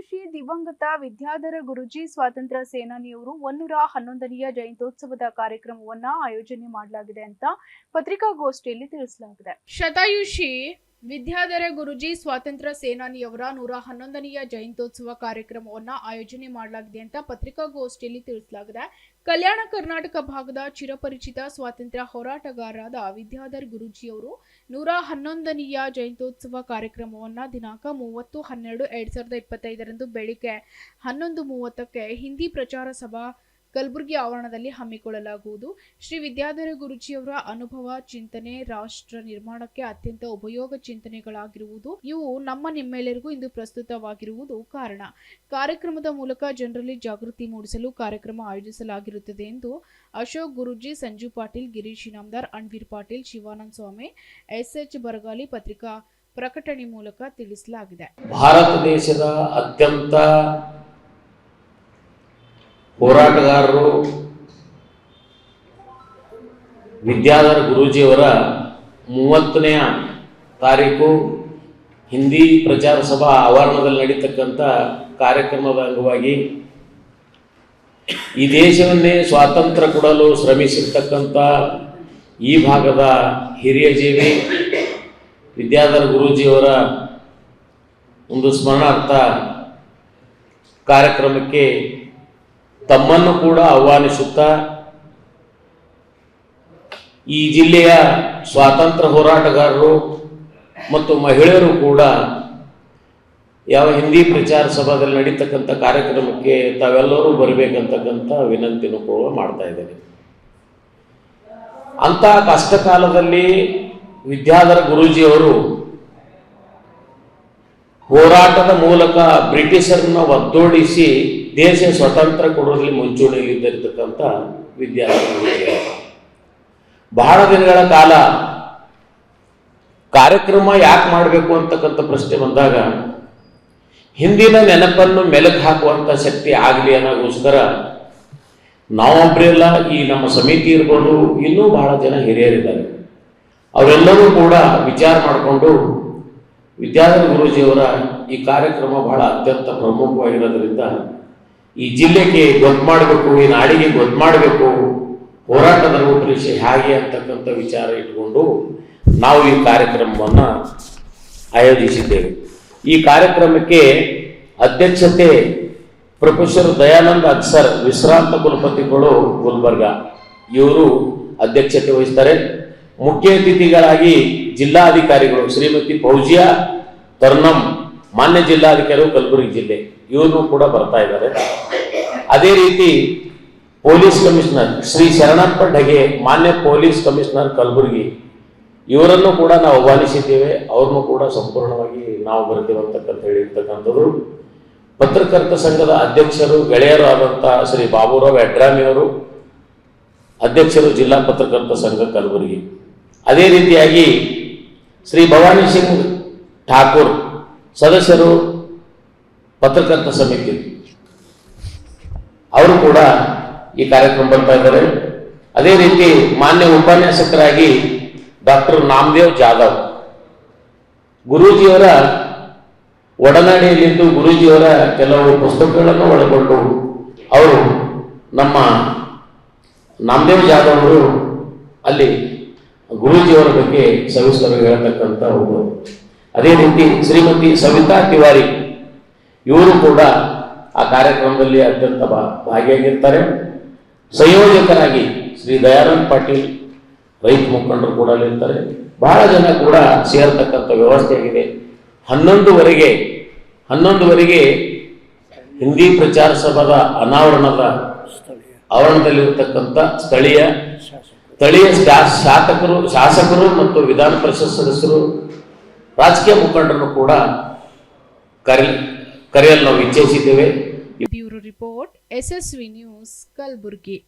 ಶತಾಯುಷಿ ದಿವಂಗತ ವಿದ್ಯಾಧರ ಗುರುಜಿ ಸ್ವಾತಂತ್ರ್ಯ ಸೇನಾನಿಯವರು ಒನ್ನೂರ ಹನ್ನೊಂದನೆಯ ಜಯಂತ್ಯೋತ್ಸವದ ಕಾರ್ಯಕ್ರಮವನ್ನ ಆಯೋಜನೆ ಮಾಡಲಾಗಿದೆ ಅಂತ ಪತ್ರಿಕಾಗೋಷ್ಠಿಯಲ್ಲಿ ತಿಳಿಸಲಾಗಿದೆ. ಶತಾಯುಷಿ ವಿದ್ಯಾಧರ ಗುರುಜಿ ಸ್ವಾತಂತ್ರ್ಯ ಸೇನಾನಿಯವರ ನೂರ ಹನ್ನೊಂದನೆಯ ಜಯಂತ್ಯೋತ್ಸವ ಕಾರ್ಯಕ್ರಮವನ್ನ ಆಯೋಜನೆ ಮಾಡಲಾಗಿದೆ ಅಂತ ಪತ್ರಿಕಾಗೋಷ್ಠಿಯಲ್ಲಿ ತಿಳಿಸಲಾಗಿದೆ. ಕಲ್ಯಾಣ ಕರ್ನಾಟಕ ಭಾಗದ ಚಿರಪರಿಚಿತ ಸ್ವಾತಂತ್ರ್ಯ ಹೋರಾಟಗಾರರಾದ ವಿದ್ಯಾಧರ್ ಗುರುಜಿಯವರು ನೂರ ಹನ್ನೊಂದನೆಯ ಜಯಂತ್ಯೋತ್ಸವ ಕಾರ್ಯಕ್ರಮವನ್ನ ದಿನಾಂಕ ಮೂವತ್ತು ಹನ್ನೆರಡು ಎರಡ್ ಸಾವಿರದ ಇಪ್ಪತ್ತೈದರಂದು ಬೆಳಿಗ್ಗೆ ಹನ್ನೊಂದು ಮೂವತ್ತಕ್ಕೆ ಹಿಂದಿ ಪ್ರಚಾರ ಸಭಾ ಕಲಬುರಗಿ ಆವರಣದಲ್ಲಿ ಹಮ್ಮಿಕೊಳ್ಳಲಾಗುವುದು. ಶ್ರೀ ವಿದ್ಯಾಧರ ಗುರುಜಿಯವರ ಅನುಭವ, ಚಿಂತನೆ, ರಾಷ್ಟ್ರ ನಿರ್ಮಾಣಕ್ಕೆ ಅತ್ಯಂತ ಉಪಯೋಗ ಚಿಂತನೆಗಳಾಗಿರುವುದು. ಇವು ನಮ್ಮ ನಿಮ್ಮೆಲ್ಲರಿಗೂ ಇಂದು ಪ್ರಸ್ತುತವಾಗಿರುವುದು ಕಾರಣ. ಕಾರ್ಯಕ್ರಮದ ಮೂಲಕ ಜನರಲ್ಲಿ ಜಾಗೃತಿ ಮೂಡಿಸಲು ಕಾರ್ಯಕ್ರಮ ಆಯೋಜಿಸಲಾಗಿರುತ್ತದೆ ಎಂದು ಅಶೋಕ್ ಗುರುಜಿ, ಸಂಜು ಪಾಟೀಲ್, ಗಿರೀಶ್ ಇನಾಮ್ದಾರ್ ಅಣ್ವೀರ್ ಪಾಟೀಲ್, ಶಿವಾನಂದ ಸ್ವಾಮಿ, ಎಸ್ಎಚ್ ಬರಗಾಲಿ ಪತ್ರಿಕಾ ಪ್ರಕಟಣೆ ಮೂಲಕ ತಿಳಿಸಲಾಗಿದೆ. ಭಾರತ ದೇಶದ ಅತ್ಯಂತ ಹೋರಾಟಗಾರರು, ವಿದ್ಯಾಧರ ಗುರೂಜಿಯವರ ಮೂವತ್ತನೆಯ ತಾರೀಕು ಹಿಂದಿ ಪ್ರಚಾರ ಸಭಾ ಆವರಣದಲ್ಲಿ ನಡೀತಕ್ಕಂಥ ಕಾರ್ಯಕ್ರಮದ ಅಂಗವಾಗಿ ಈ ದೇಶವನ್ನೇ ಸ್ವಾತಂತ್ರ್ಯ ಕೊಡಲು ಶ್ರಮಿಸಿರ್ತಕ್ಕಂಥ ಈ ಭಾಗದ ಹಿರಿಯ ಜೀವಿ ವಿದ್ಯಾಧರ ಗುರೂಜಿಯವರ ಒಂದು ಸ್ಮರಣಾರ್ಥ ಕಾರ್ಯಕ್ರಮಕ್ಕೆ ತಮ್ಮನ್ನು ಕೂಡ ಆಹ್ವಾನಿಸುತ್ತಾ ಈ ಜಿಲ್ಲೆಯ ಸ್ವಾತಂತ್ರ್ಯ ಹೋರಾಟಗಾರರು ಮತ್ತು ಮಹಿಳೆಯರು ಕೂಡ ಯಾವ ಹಿಂದಿ ಪ್ರಚಾರ ಸಭಾದಲ್ಲಿ ನಡೀತಕ್ಕಂಥ ಕಾರ್ಯಕ್ರಮಕ್ಕೆ ತಾವೆಲ್ಲರೂ ಬರಬೇಕಂತಕ್ಕಂಥ ವಿನಂತಿನೂ ಕೂಡ ಮಾಡ್ತಾ ಇದ್ದೇನೆ. ಕಷ್ಟ ಕಾಲದಲ್ಲಿ ವಿದ್ಯಾಧರ ಗುರೂಜಿಯವರು ಹೋರಾಟದ ಮೂಲಕ ಬ್ರಿಟಿಷರನ್ನ ಒದ್ದೋಡಿಸಿ ದೇಶ ಸ್ವತಂತ್ರ ಕೊಡೋದ್ರಲ್ಲಿ ಮುಂಚೂಣಿಯಲ್ಲಿ ಇದ್ದಿರತಕ್ಕಂಥ ವಿದ್ಯಾರ್ಥಿಗಳಿಗೆ. ಬಹಳ ದಿನಗಳ ಕಾಲ ಕಾರ್ಯಕ್ರಮ ಯಾಕೆ ಮಾಡಬೇಕು ಅಂತಕ್ಕಂಥ ಪ್ರಶ್ನೆ ಬಂದಾಗ, ಹಿಂದಿನ ನೆನಪನ್ನು ಮೆಲುಕು ಹಾಕುವಂಥ ಶಕ್ತಿ ಆಗಲಿ ಅನ್ನೋಗೋಸ್ಕರ ನಾವೊಬ್ಬರೆಲ್ಲ ಈ ನಮ್ಮ ಸಮಿತಿ ಇರ್ಬೋದು, ಇನ್ನೂ ಬಹಳ ಜನ ಹಿರಿಯರಿದ್ದಾರೆ. ಅವರೆಲ್ಲರೂ ಕೂಡ ವಿಚಾರ ಮಾಡಿಕೊಂಡು, ವಿದ್ಯಾಧರ ಗುರೂಜಿಯವರ ಈ ಕಾರ್ಯಕ್ರಮ ಬಹಳ ಅತ್ಯಂತ ಪ್ರಮುಖವಾಗಿರೋದ್ರಿಂದ ಈ ಜಿಲ್ಲೆಗೆ ಗೊತ್ತು ಮಾಡಬೇಕು, ಈ ನಾಡಿಗೆ ಗೊತ್ತು ಮಾಡಬೇಕು, ಹೋರಾಟದ ರೂಪರೇಷೆ ಹೇಗೆ ಅಂತಕ್ಕಂಥ ವಿಚಾರ ಇಟ್ಕೊಂಡು ನಾವು ಈ ಕಾರ್ಯಕ್ರಮವನ್ನು ಆಯೋಜಿಸಿದ್ದೇವೆ. ಈ ಕಾರ್ಯಕ್ರಮಕ್ಕೆ ಅಧ್ಯಕ್ಷತೆ ಪ್ರೊಫೆಸರ್ ದಯಾನಂದ ಅಕ್ಸರ್, ವಿಶ್ರಾಂತ ಕುಲಪತಿಗಳು ಗುಲ್ಬರ್ಗ. ಇವರು ಅಧ್ಯಕ್ಷತೆ ವಹಿಸ್ತಾರೆ. ಮುಖ್ಯ ಅತಿಥಿಗಳಾಗಿ ಜಿಲ್ಲಾಧಿಕಾರಿಗಳು ಶ್ರೀಮತಿ ಫೌಜಿಯಾ ತರ್ನಂ ಮಾನ್ಯ ಜಿಲ್ಲಾಧಿಕಾರಿಗಳು ಕಲಬುರಗಿ ಜಿಲ್ಲೆ ಇವರು ಕೂಡ ಬರ್ತಾ ಇದ್ದಾರೆ. ಅದೇ ರೀತಿ ಪೊಲೀಸ್ ಕಮಿಷನರ್ ಶ್ರೀ ಶರಣಪ್ಪ ಢಗೆ ಮಾನ್ಯ ಪೊಲೀಸ್ ಕಮಿಷನರ್ ಕಲಬುರಗಿ, ಇವರನ್ನು ಕೂಡ ನಾವು ಆಹ್ವಾನಿಸಿದ್ದೇವೆ. ಅವ್ರನ್ನು ಕೂಡ ಸಂಪೂರ್ಣವಾಗಿ ನಾವು ಬರ್ತೀವಿ ಅಂತಕ್ಕಂತ ಹೇಳಿರ್ತಕ್ಕಂಥದ್ದು. ಪತ್ರಕರ್ತ ಸಂಘದ ಅಧ್ಯಕ್ಷರು, ಗೆಳೆಯರು ಆದಂಥ ಶ್ರೀ ಬಾಬುರಾವ್ ಯಡ್ರಾಮಿಯವರು ಅಧ್ಯಕ್ಷರು ಜಿಲ್ಲಾ ಪತ್ರಕರ್ತ ಸಂಘ ಕಲಬುರಗಿ. ಅದೇ ರೀತಿಯಾಗಿ ಶ್ರೀ ಭವಾನಿ ಸಿಂಗ್ ಠಾಕೂರ್ ಸದಸ್ಯರು ಪತ್ರಕರ್ತ ಸಮಿತಿ. ಅವರು ಕೂಡ ಈ ಕಾರ್ಯಕ್ರಮ ಬರ್ತಾ ಇದ್ದಾರೆ. ಅದೇ ರೀತಿ ಮಾನ್ಯ ಉಪನ್ಯಾಸಕರಾಗಿ ಡಾಕ್ಟರ್ ನಾಮದೇವ್ ಜಾಧವ್. ಗುರೂಜಿಯವರ ಒಡನಾಡಿಯಲ್ಲಿದ್ದು ಗುರೂಜಿಯವರ ಕೆಲವು ಪುಸ್ತಕಗಳನ್ನು ಒಳಗೊಂಡು ಅವರು ನಮ್ಮ ನಾಮದೇವ್ ಜಾಧವ್ ಅವರು ಅಲ್ಲಿ ಗುರೂಜಿಯವರ ಬಗ್ಗೆ ಸವಿಸ್ತರ ಹೇಳ್ತಕ್ಕಂಥ ಒಬ್ಬರು. ಅದೇ ರೀತಿ ಶ್ರೀಮತಿ ಸವಿತಾ ತಿವಾರಿ, ಇವರು ಕೂಡ ಆ ಕಾರ್ಯಕ್ರಮದಲ್ಲಿ ಅತ್ಯಂತ ಭಾಗಿಯಾಗಿರ್ತಾರೆ. ಸಂಯೋಜಕರಾಗಿ ಶ್ರೀ ದಯಾನಂದ್ ಪಾಟೀಲ್, ರೈತ ಮುಖಂಡರು ಕೂಡ ಅಲ್ಲಿರ್ತಾರೆ. ಬಹಳ ಜನ ಕೂಡ ಸೇರ್ತಕ್ಕಂಥ ವ್ಯವಸ್ಥೆ ಆಗಿದೆ. ಹನ್ನೊಂದುವರೆಗೆ ಹನ್ನೊಂದುವರೆಗೆ ಹಿಂದಿ ಪ್ರಚಾರ ಸಭಾದ ಅನಾವರಣದ ಆವರಣದಲ್ಲಿರತಕ್ಕಂಥ ಸ್ಥಳೀಯ ಸ್ಥಳೀಯ ಶಾಸಕರು ಶಾಸಕರು ಮತ್ತು ವಿಧಾನ ಪರಿಷತ್ ಸದಸ್ಯರು ರಾಜಕೀಯ ಮುಖಂಡರನ್ನು ಕೂಡ ಕರೆ ಕರೆಯಲು ನಾವು ಇಚ್ಛಿಸಿದ್ದೇವೆ bureau report SSV news Kalaburagi.